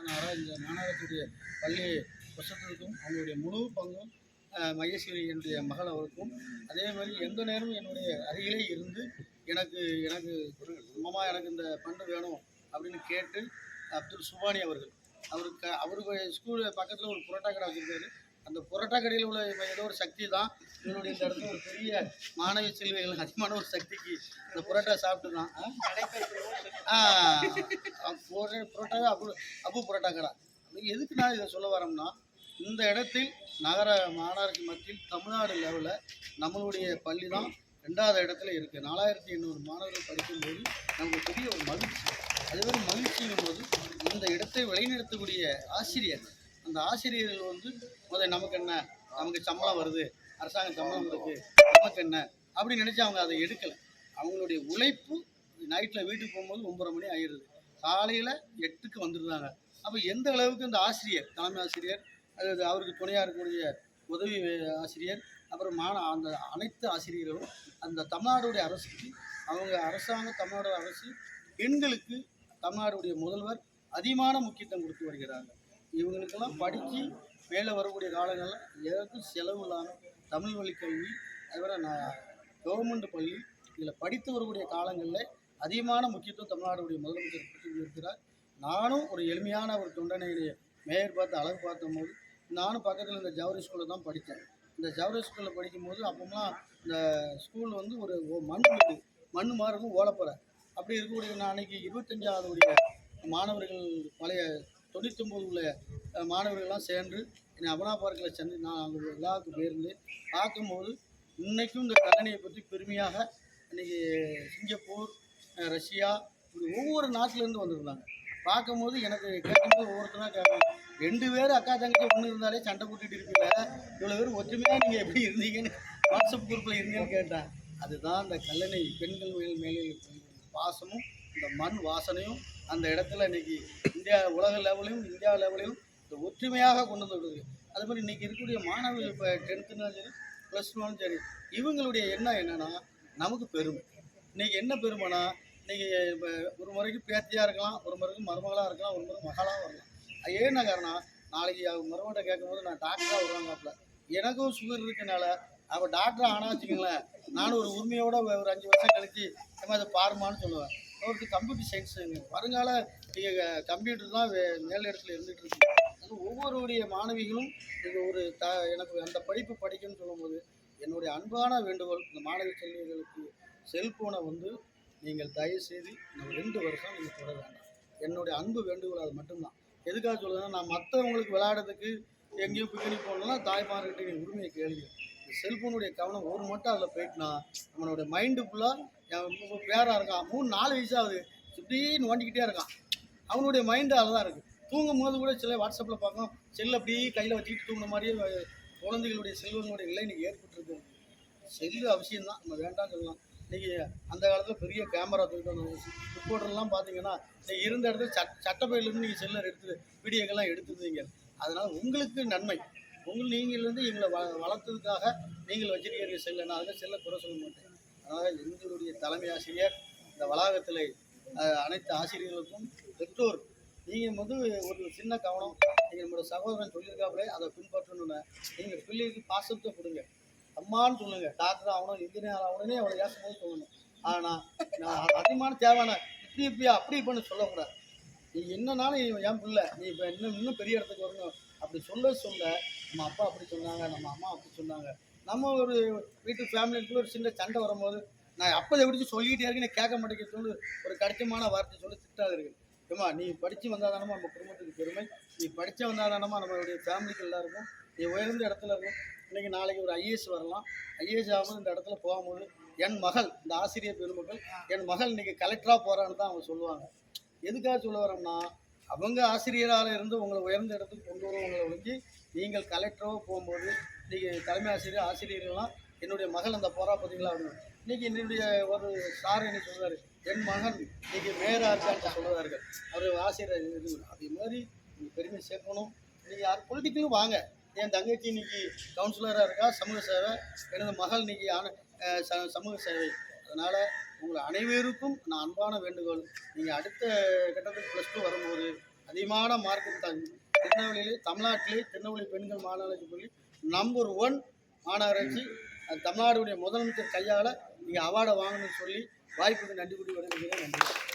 ஆனால் இந்த மாநகரத்துடைய பள்ளி வருஷத்திற்கும் அவங்களுடைய முழு பங்கும் மகேஸ்வரி என்னுடைய மகள் அவருக்கும். அதே மாதிரி எந்த நேரமும் என்னுடைய அருகிலே இருந்து எனக்கு எனக்கு மாமா எனக்கு இந்த பண்டு வேணும் அப்படின்னு கேட்டு அப்துல் சுபானி அவர்கள் அவருக்கு அவருக்கு ஸ்கூல் பக்கத்தில் ஒரு புரோட்டா கடை வச்சுருக்காரு. அந்த புரோட்டா கடையில் உள்ள ஏதோ ஒரு சக்தி தான் இவனுடைய இந்த இடத்துல ஒரு பெரிய மாணவ செல்விகள் அதிகமான ஒரு சக்திக்கு இந்த புரோட்டா சாப்பிட்டு தான் புரோட்டாவே அபு அபு புரோட்டா கடை எதுக்கு நான் இதை சொல்ல வரோம்னா இந்த இடத்தில் நகர மாநகராட்சி மத்தியில் தமிழ்நாடு லெவலில் நம்மளுடைய பள்ளி தான் ரெண்டாவது இடத்துல இருக்குது நாலாயிரத்தி எண்ணூறு மாணவர்கள் படிக்கும்போது நமக்கு பெரிய ஒரு மகிழ்ச்சி. அதே மாதிரி மகிழ்ச்சிங்கும் போது இந்த இடத்தை வழிநடத்தக்கூடிய ஆசிரியர் அந்த ஆசிரியர்கள் வந்து முதல்ல நமக்கு என்ன? நமக்கு சம்பளம் வருது. அரசாங்க சம்பளம் இருக்கு. நமக்கு என்ன? அப்படின்னு நினச்சி அவங்க அதை எடுக்கலை. அவங்களுடைய உழைப்பு நைட்டில் வீட்டுக்கு போகும்போது ஒன்பது மணி ஆயிடுது. காலையில் எட்டுக்கு வந்துடுறாங்க. அப்போ எந்த அளவுக்கு இந்த ஆசிரியர் தலைமை ஆசிரியர் அது அவருக்கு துணையாக இருக்கக்கூடிய உதவி ஆசிரியர் அப்புறம் மாண அந்த அனைத்து ஆசிரியர்களும் அந்த தமிழ்நாடுடைய அரசுக்கு அவங்க அரசாங்க தமிழ்நாடு அரசு பெண்களுக்கு தமிழ்நாடுடைய முதல்வர் அதிகமான முக்கியத்துவம் கொடுத்து வருகிறாங்க. இவங்களுக்கெல்லாம் படித்து மேலே வரக்கூடிய காலங்களில் எதற்கும் செலவு இல்லாமல் தமிழ் வழி கல்வி அதுபோல் நான் கவர்மெண்ட் பள்ளி இதில் படித்து வரக்கூடிய காலங்களில் அதிகமான முக்கியத்துவம் தமிழ்நாடுடைய முதலமைச்சர் கொடுத்து நானும் ஒரு எளிமையான ஒரு தொண்டனையுடைய மேயர் பார்த்து அழகு பார்த்தபோது நானும் பக்கத்தில் இந்த ஜவஹர் ஸ்கூலில் தான் படித்தேன். இந்த ஜவுரி ஸ்கூலில் படிக்கும்போது அப்போம்லாம் இந்த ஸ்கூல் வந்து ஒரு ஓ- மண் வீடு மண் மாதிரி இருக்கும் அப்படி இருக்கக்கூடிய நான் அன்னைக்கு இருபத்தஞ்சாவது உடைய மாணவர்கள் பழைய தொண்ணூத்தொம்பது உள்ள மாணவர்கள்லாம் சேர்ந்து என்னை அபனா பார்க்கில் சென்று நான் அங்கே விழாவுக்கு போயிருந்து பார்க்கும்போது இன்னைக்கும் இந்த கல்லணையை பற்றி பெருமையாக இன்றைக்கி சிங்கப்பூர் ரஷ்யா இப்படி ஒவ்வொரு நாட்டிலேருந்து வந்திருந்தாங்க பார்க்கும்போது எனக்கு கேட்கும்போது ஒவ்வொருத்தராக கேட்பாங்க ரெண்டு பேர் அக்கா தங்கச்சி ஒன்று இருந்தாலே சண்டை கூட்டிகிட்டு இருப்பீங்க. இவ்வளோ பேர் ஒற்றுமையாக நீங்கள் எப்படி இருந்தீங்கன்னு வாட்ஸ்அப் குரூப்பில் இருந்தீங்கன்னு கேட்டேன். அதுதான் அந்த கல்லணை பெண்கள் மேல் மேலே பாசமும் இந்த மண் வாசனையும் அந்த இடத்துல இன்றைக்கி இந்தியா உலக லெவலையும் இந்தியா லெவலையும் ஒற்றுமையாக கொண்டு வந்துடுது அது மாதிரி இன்னைக்கு இருக்கக்கூடிய மாணவர்கள் இப்போ டென்த்துனாலும் சரி ப்ளஸ் டூனாலும் சரி இவங்களுடைய எண்ணம் என்னன்னா நமக்கு பெருமை. இன்னைக்கு என்ன பெருமைனா இன்னைக்கு இப்போ ஒரு முறைக்கு பேத்தியாக இருக்கலாம் ஒரு முறைக்கு மருமகளாக இருக்கலாம் ஒரு முறை மகளாக வரலாம் அது என்ன காரணம் நாளைக்கு அவங்க மருமகிட்ட கேட்கும்போது நான் டாக்டராக வருவாங்கப்பல எனக்கும் சுகர் இருக்கனால அவள் டாக்டர் ஆனால் வச்சுக்கோங்களேன் நானும் ஒரு உரிமையோட ஒரு அஞ்சு வருஷம் கழிச்சு நம்ம அதை பாருமான்னு சொல்லுவேன். ஒருத்தர் கம்ப்யூட்டர் சயின்ஸுங்க வருங்கால நீங்கள் கம்ப்யூட்டர் தான் வே- மேல் இடத்துல இருந்துகிட்டு இருக்கு ஒவ்வொருடைய மாணவிகளும் இது ஒரு த எனக்கு அந்த படிப்பு படிக்கணும்னு சொல்லும்போது என்னுடைய அன்பான வேண்டுகோள் இந்த மாணவி செல்விகளுக்கு செல்ஃபோனை வந்து நீங்கள் தயவுசெய்து இந்த ரெண்டு வருஷம் நீங்கள் தொட வேண்டாம். என்னுடைய அன்பு வேண்டுகோள் அது மட்டும்தான். எதுக்காக சொல்லுதுன்னா நான் மற்றவங்களுக்கு விளையாடுறதுக்கு எங்கேயும் பிக்னிக் போகணும்னா தாய்மார்கிட்ட நீ உரிமையை கேள்வி இந்த செல்ஃபோனுடைய கவனம் ஒரு மட்டும் அதில் போயிட்டுனா நம்மளோட மைண்டு ஃபுல்லாக என் பேராக இருக்கான். மூணு நாலு வயசாகுது இப்படியே நோண்டிக்கிட்டே இருக்கான். அவனுடைய மைண்டு அதில் தான் இருக்குது தூங்கும் போது கூட சில வாட்ஸ்அப்பில் பார்க்கும் செல் அப்படியே கையில் வச்சுக்கிட்டு தூங்குன மாதிரியே குழந்தைகளுடைய செல்வங்களுடைய நிலை இன்றைக்கி ஏற்பட்டுருக்கு. செல்லு அவசியம்தான். நம்ம வேண்டாம்னு சொல்லலாம். இன்றைக்கி அந்த காலத்தில் பெரிய கேமரா தூக்கிட்டு வந்தாங்க ரிப்போர்ட்டர்லாம் பார்த்தீங்கன்னா இருந்த இடத்துல சட் சட்டப்பையிலேருந்து நீங்கள் செல்லர் எடுத்து வீடியோக்கெல்லாம் எடுத்துருந்தீங்க. அதனால் உங்களுக்கு நன்மை. உங்கள் நீங்கள் வந்து எங்களை வ வளர்த்ததுக்காக நீங்கள் வச்சிருக்கிற செல்லை நான் அதை செல்லை குறை சொல்ல மாட்டேன். அதனால் எங்களுடைய தலைமை ஆசிரியர் இந்த வளாகத்தில் அனைத்து ஆசிரியர்களுக்கும் பெற்றோர் நீங்கள் வந்து ஒரு சின்ன கவனம் நீங்கள் நம்மளோட சகோதரன் சொல்லியிருக்காப்புலே அதை பின்பற்றணும்னு. நீங்கள் பிள்ளைக்கு பாசத்தை கொடுங்க. அம்மான்னு சொல்லுங்க. டாக்டர் ஆகணும் இன்ஜினியர் ஆகணும்னே அவளை ஏசும்போது சொல்லணும். ஆனால் நான் அதிகமான தேவையான இப்படி இப்படி அப்படி பண்ண சொல்லக்கூடாது. நீ என்னன்னாலும் என் பிள்ளை நீ இப்போ இன்னும் இன்னும் பெரிய இடத்துக்கு வரணும். அப்படி சொல்ல சொல்ல நம்ம அப்பா அப்படி சொன்னாங்க நம்ம அம்மா அப்படி சொன்னாங்க. நம்ம ஒரு வீட்டு ஃபேமிலிக்குள்ளே ஒரு சின்ன சண்டை வரும்போது நான் அப்போ எப்படி சொல்லிக்கிட்டே இருக்கேன் கேட்க மாட்டேங்கிறது சொல்லி ஒரு கடிச்சமான வார்த்தை சொல்லி திட்டாது இருக்குது ஏம்மா நீ படித்து வந்தாதானமா நம்ம குடும்பத்துக்கு பெருமை? நீ படித்த வந்தாதானமா நம்மளுடைய ஃபேமிலிக்கு எல்லாருக்கும். நீ உயர்ந்த இடத்துல இருக்கும் இன்னைக்கு நாளைக்கு ஒரு ஐஏஎஸ் வரலாம். ஐஏஎஸ் ஆகும்போது இந்த இடத்துல போகும்போது என் மகள் இந்த ஆசிரியர் பெருமக்கள் என் மகள் இன்றைக்கி கலெக்டராக போகிறான்னு தான் அவங்க சொல்லுவாங்க. எதுக்காக சொல்ல வரோம்னா அவங்க ஆசிரியரால் இருந்து உங்களை உயர்ந்த இடத்துக்கு கொண்டு வரவங்களை ஒழிஞ்சு நீங்கள் கலெக்டராக போகும்போது நீங்கள் தலைமை ஆசிரியர் ஆசிரியர்கள்லாம் என்னுடைய மகள் அந்த போகிறா பார்த்தீங்களா அப்படின்னு. இன்னைக்கு என்னுடைய ஒரு சார் என்ன சொல்றாரு என் மகன் இன்னைக்கு மேயராக இருக்கான்னு சொல்லுவார்கள் அவர் ஆசிரியர் இது அதே மாதிரி நீங்கள் பெருமை சேர்க்கணும். நீங்கள் யார் பொலிட்டிக்கலும் வாங்க. என் தங்கச்சி இன்னைக்கு கவுன்சிலராக இருக்கா சமூக சேவை எனது மகள் இன்னைக்கு ஆன ச- சமூக சேவை. அதனால் உங்களை அனைவருக்கும் நான் அன்பான வேண்டுகோள். நீங்கள் அடுத்த கட்டத்துக்கு ப்ளஸ் டூ வரும்போது அதிகமான மார்க் தான் திருநெல்வேலியிலே தமிழ்நாட்டிலே திருநெல்வேலி பெண்கள் மாநகராட்சி பள்ளி நம்பர் ஒன் மாநகராட்சி தமிழ்நாடுடைய முதலமைச்சர் கையால் நீங்கள் அவார்டை வாங்கணும்னு சொல்லி வாய்ப்புக்கு நன்றி கூறி வருகிறேன் நன்றி.